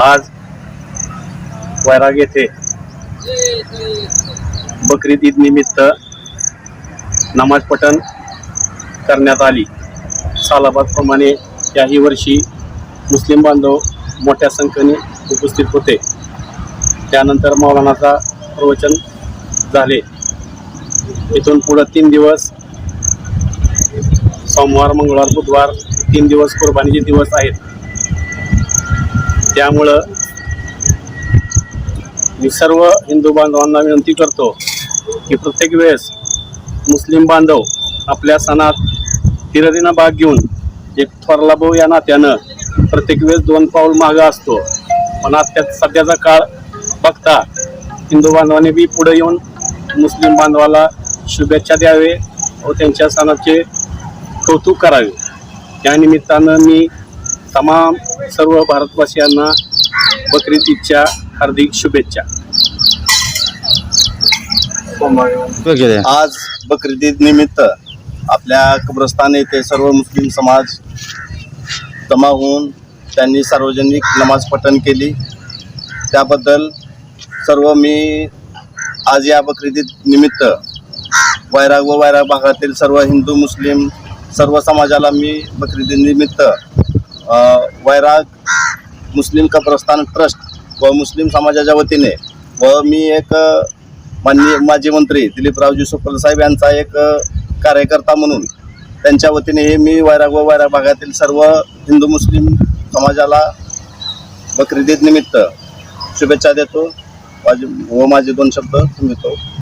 आज वैराग येथे बकरीद ईद निमित्त नमाज पठण करण्यात आली. सालाबादप्रमाणे याही वर्षी मुस्लिम बांधव मोठ्या संख्येने उपस्थित होते. त्यानंतर मौलानाचा प्रवचन झाले. इथून पुढं तीन दिवस सोमवार मंगळवार बुधवार तीन दिवस कुर्बानीचे दिवस आहेत. त्यामुळं मी सर्व हिंदू बांधवांना विनंती करतो की प्रत्येक वेळेस मुस्लिम बांधव आपल्या सणात हिररीनं भाग घेऊन एक थोरला भाऊ या नात्यानं प्रत्येक वेळेस दोन पाऊल मागं असतो. पण आता सध्याचा काळ बघता हिंदू बांधवाने बी पुढे येऊन मुस्लिम बांधवाला शुभेच्छा द्यावे व त्यांच्या सणाचे कौतुक करावे. त्यानिमित्तानं मी तमाम सर्व भारतवासियांना बकरीद ईदच्या हार्दिक शुभेच्छा. आज बकरीद ईद निमित्त आपल्या कब्रस्तान येथे सर्व मुस्लिम समाज जमा होऊन त्यांनी सार्वजनिक नमाज पठण केली. त्याबद्दल सर्व मी आज या बकरीद निमित्त वैराग व वैराग भागातील सर्व हिंदू मुस्लिम सर्व समाजाला मी बकरीद निमित्त वैराग मुस्लिम कब्रस्तान ट्रस्ट व मुस्लिम समाजाच्या वतीने व मी एक माननीय माजी मंत्री दिलीपरावजी सुपल साहेब यांचा एक कार्यकर्ता म्हणून त्यांच्या वतीने हे मी वैराग व वैराग भागातील सर्व हिंदू मुस्लिम समाजाला बकरी निमित्त शुभेच्छा देतो. माझे व माझे दोन शब्द सांगतो